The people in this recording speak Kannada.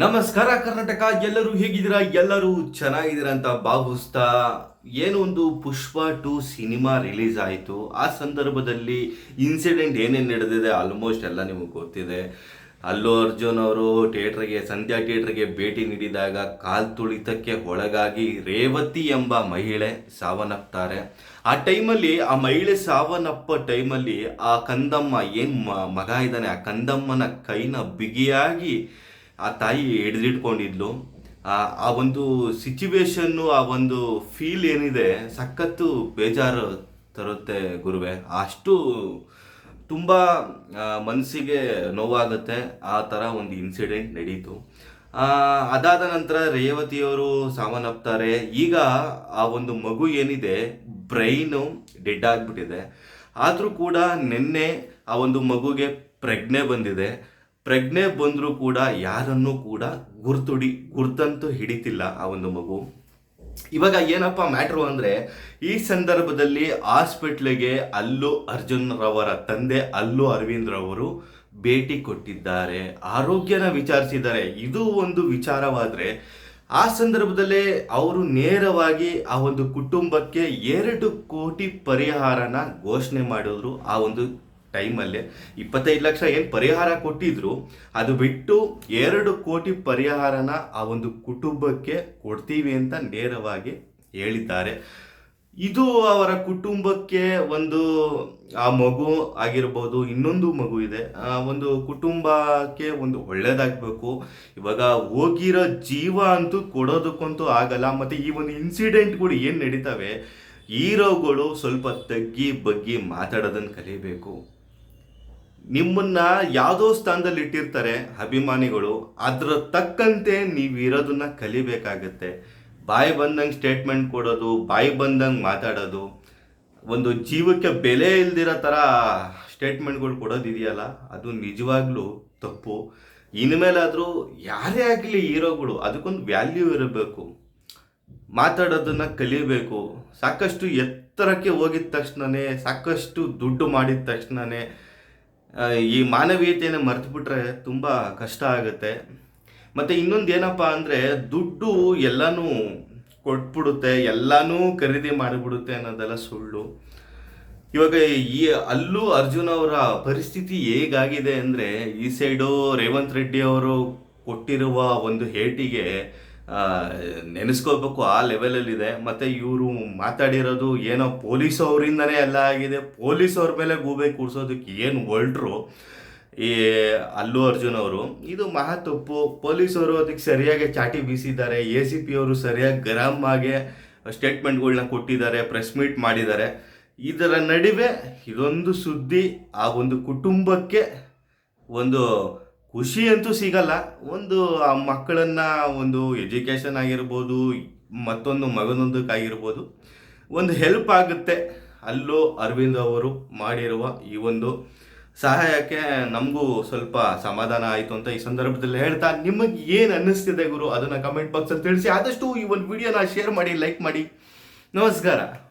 ನಮಸ್ಕಾರ ಕರ್ನಾಟಕ, ಎಲ್ಲರೂ ಹೇಗಿದ್ದೀರಾ? ಎಲ್ಲರೂ ಚೆನ್ನಾಗಿದ್ದೀರಾ ಅಂತ ಭಾವಿಸ್ತಾ ಏನು ಒಂದು ಪುಷ್ಪ ಟು ಸಿನಿಮಾ ರಿಲೀಸ್ ಆಯಿತು. ಆ ಸಂದರ್ಭದಲ್ಲಿ ಇನ್ಸಿಡೆಂಟ್ ಏನೇನು ನಡೆದಿದೆ ಆಲ್ಮೋಸ್ಟ್ ಎಲ್ಲ ನಿಮಗೆ ಗೊತ್ತಿದೆ. ಅಲ್ಲು ಅರ್ಜುನ್ ಅವರು ಥಿಯೇಟ್ರಿಗೆ, ಸಂಧ್ಯಾ ಥಿಯೇಟ್ರಿಗೆ ಭೇಟಿ ನೀಡಿದಾಗ ಕಾಲ್ ತುಳಿತಕ್ಕೆ ಒಳಗಾಗಿ ರೇವತಿ ಎಂಬ ಮಹಿಳೆ ಸಾವನ್ನಪ್ತಾರೆ. ಆ ಟೈಮಲ್ಲಿ, ಆ ಮಹಿಳೆ ಸಾವನ್ನಪ್ಪ ಟೈಮಲ್ಲಿ ಆ ಕಂದಮ್ಮ ಏನು ಮಗ ಇದ್ದಾನೆ, ಆ ಕಂದಮ್ಮನ ಕೈನ ಬಿಗಿಯಾಗಿ ಆ ತಾಯಿ ಹಿಡಿದಿಟ್ಕೊಂಡಿದ್ಲು. ಆ ಒಂದು ಸಿಚುವೇಶನ್ನು ಆ ಒಂದು ಫೀಲ್ ಏನಿದೆ ಸಖತ್ತು ಬೇಜಾರು ತರುತ್ತೆ ಗುರುವೆ. ಅಷ್ಟು ತುಂಬ ಮನಸ್ಸಿಗೆ ನೋವಾಗುತ್ತೆ. ಆ ಥರ ಒಂದು ಇನ್ಸಿಡೆಂಟ್ ನಡೀತು. ಅದಾದ ನಂತರ ರೇವತಿಯವರು ಸಾವನ್ನಪ್ತಾರೆ. ಈಗ ಆ ಒಂದು ಮಗು ಏನಿದೆ ಬ್ರೈನು ಡೆಡ್ ಆಗಿಬಿಟ್ಟಿದೆ. ಆದರೂ ಕೂಡ ನಿನ್ನೆ ಆ ಒಂದು ಮಗುಗೆ ಪ್ರಜ್ಞೆ ಬಂದಿದೆ. ಪ್ರಜ್ಞೆ ಬಂದರೂ ಕೂಡ, ಯಾರನ್ನೂ ಕೂಡ ಗುರ್ತುಡಿ ಗುರ್ತಂತೂ ಹಿಡಿತಿಲ್ಲ ಆ ಒಂದು ಮಗು. ಇವಾಗ ಏನಪ್ಪ ಮ್ಯಾಟ್ರು ಅಂದರೆ, ಈ ಸಂದರ್ಭದಲ್ಲಿ ಹಾಸ್ಪಿಟ್ಲಿಗೆ ಅಲ್ಲು ಅರ್ಜುನ್ ರವರ ತಂದೆ ಅಲ್ಲು ಅರವಿಂದ್ ರವರು ಭೇಟಿ ಕೊಟ್ಟಿದ್ದಾರೆ. ಆರೋಗ್ಯನ ವಿಚಾರಿಸಿದ್ದಾರೆ. ಇದು ಒಂದು ವಿಚಾರವಾದರೆ, ಆ ಸಂದರ್ಭದಲ್ಲೇ ಅವರು ನೇರವಾಗಿ ಆ ಒಂದು ಕುಟುಂಬಕ್ಕೆ ಎರಡು ಕೋಟಿ ಪರಿಹಾರನ ಘೋಷಣೆ ಮಾಡಿದ್ರು ಆ ಒಂದು ಟೈಮಲ್ಲೇ ಇಪ್ಪತ್ತೈದು ಲಕ್ಷ ಏನು ಪರಿಹಾರ ಕೊಟ್ಟಿದ್ರು, ಅದು ಬಿಟ್ಟು ಎರಡು ಕೋಟಿ ಪರಿಹಾರನ ಆ ಒಂದು ಕುಟುಂಬಕ್ಕೆ ಕೊಡ್ತೀವಿ ಅಂತ ನೇರವಾಗಿ ಹೇಳಿದ್ದಾರೆ. ಇದು ಅವರ ಕುಟುಂಬಕ್ಕೆ ಒಂದು, ಆ ಮಗು ಆಗಿರ್ಬೋದು, ಇನ್ನೊಂದು ಮಗು ಇದೆ. ಆ ಒಂದು ಕುಟುಂಬಕ್ಕೆ ಒಂದು ಒಳ್ಳೇದಾಗಬೇಕು. ಇವಾಗ ಹೋಗಿರೋ ಜೀವ ಅಂತೂ ಕೊಡೋದಕ್ಕಂತೂ ಆಗಲ್ಲ. ಮತ್ತು ಈ ಒಂದು ಇನ್ಸಿಡೆಂಟ್ಗಳು ಏನು ನಡೀತವೆ? ಹೀರೋಗಳು ಸ್ವಲ್ಪ ತಗ್ಗಿ ಬಗ್ಗಿ ಮಾತಾಡೋದನ್ನು ಕಲಿಬೇಕು. ನಿಮ್ಮನ್ನ ಯಾವುದೋ ಸ್ಥಾನದಲ್ಲಿ ಇಟ್ಟಿರ್ತಾರೆ ಅಭಿಮಾನಿಗಳು ಅದರ ತಕ್ಕಂತೆ ನೀವು ಇರೋದನ್ನ ಕಲಿಬೇಕಾಗತ್ತೆ. ಬಾಯಿ ಬಂದಂಗೆ ಸ್ಟೇಟ್ಮೆಂಟ್ ಕೊಡೋದು ಬಾಯಿ ಬಂದಂಗೆ ಮಾತಾಡೋದು. ಒಂದು ಜೀವಕ್ಕೆ ಬೆಲೆ ಇಲ್ದಿರೋ ಥರ ಸ್ಟೇಟ್ಮೆಂಟ್ಗಳು ಕೊಡೋದಿದೆಯಲ್ಲ ಅದು ನಿಜವಾಗ್ಲೂ ತಪ್ಪು. ಇನ್ಮೇಲಾದರೂ ಯಾರೇ ಆಗಲಿ ಹೀರೋಗಳು ಅದಕ್ಕೊಂದು ವ್ಯಾಲ್ಯೂ ಇರಬೇಕು. ಮಾತಾಡೋದನ್ನ ಕಲಿಬೇಕು. ಸಾಕಷ್ಟು ಎತ್ತರಕ್ಕೆ ಹೋಗಿದ ತಕ್ಷಣನೇ ಸಾಕಷ್ಟು ದುಡ್ಡು ಮಾಡಿದ ತಕ್ಷಣನೇ ಆ, ಈ ಮಾನವೀಯತೆಯನ್ನು ಮರೆತುಬಿಟ್ರೆ ತುಂಬ ಕಷ್ಟ ಆಗುತ್ತೆ. ಮತ್ತು ಇನ್ನೊಂದು ಏನಪ್ಪ ಅಂದರೆ ದುಡ್ಡು ಎಲ್ಲನೂ ಕೊಟ್ಬಿಡುತ್ತೆ, ಎಲ್ಲನೂ ಖರೀದಿ ಮಾಡಿಬಿಡುತ್ತೆ ಅನ್ನೋದೆಲ್ಲ ಸುಳ್ಳು. ಇವಾಗ ಈ ಅಲ್ಲೂ ಅರ್ಜುನ್ ಅವರ ಪರಿಸ್ಥಿತಿ ಹೇಗಾಗಿದೆ ಅಂದರೆ ಈ ಸೈಡು ರೇವಂತ್ ರೆಡ್ಡಿ ಅವರು ಕೊಟ್ಟಿರುವ ಒಂದು ಹೇಟಿಗೆ ನೆನೆಸ್ಕೋಬೇಕು ಆ ಲೆವೆಲಲ್ಲಿದೆ ಮತ್ತು ಇವರು ಮಾತಾಡಿರೋದು ಏನೋ ಪೊಲೀಸ್ ಅವರಿಂದನೇ ಎಲ್ಲ ಆಗಿದೆ. ಪೊಲೀಸ್ ಅವ್ರ ಮೇಲೆ ಗೂಬೆ ಕೂಡ್ಸೋದಕ್ಕೆ ಏನು ಹೊರಟ್ರು ಈ ಅಲ್ಲು ಅರ್ಜುನ್ ಅವರು. ಇದು ಮಹಾ ತಪ್ಪು. ಪೊಲೀಸವರು ಅದಕ್ಕೆ ಸರಿಯಾಗಿ ಚಾಟಿ ಬೀಸಿದ್ದಾರೆ. ಎ ಸಿ ಪಿ ಅವರು ಸರಿಯಾಗಿ ಗರಂ ಆಗಿ ಸ್ಟೇಟ್ಮೆಂಟ್ಗಳನ್ನ ಕೊಟ್ಟಿದ್ದಾರೆ, ಪ್ರೆಸ್ ಮೀಟ್ ಮಾಡಿದ್ದಾರೆ. ಇದರ ನಡುವೆ ಇದೊಂದು ಸುದ್ದಿ, ಆ ಒಂದು ಕುಟುಂಬಕ್ಕೆ ಒಂದು ಖುಷಿ ಅಂತೂ ಸಿಗಲ್ಲ. ಒಂದು ಆ ಮಕ್ಕಳನ್ನ ಒಂದು ಎಜುಕೇಷನ್ ಆಗಿರ್ಬೋದು, ಮತ್ತೊಂದು ಮಗನೊಂದಕ್ಕಾಗಿರ್ಬೋದು, ಒಂದು ಹೆಲ್ಪ್ ಆಗುತ್ತೆ. ಅಲ್ಲೂ ಅರವಿಂದ್ ಅವರು ಮಾಡಿರುವ ಈ ಒಂದು ಸಹಾಯಕ್ಕೆ ನಮಗೂ ಸ್ವಲ್ಪ ಸಮಾಧಾನ ಆಯಿತು ಅಂತ ಈ ಸಂದರ್ಭದಲ್ಲಿ ಹೇಳ್ತಾ ನಿಮಗೆ ಏನು ಅನ್ನಿಸ್ತಿದೆ ಗುರು? ಅದನ್ನು ಕಮೆಂಟ್ ಬಾಕ್ಸಲ್ಲಿ ತಿಳಿಸಿ ಆದಷ್ಟು ಈ ಒಂದು ವಿಡಿಯೋನ ಶೇರ್ ಮಾಡಿ ಲೈಕ್ ಮಾಡಿ. ನಮಸ್ಕಾರ.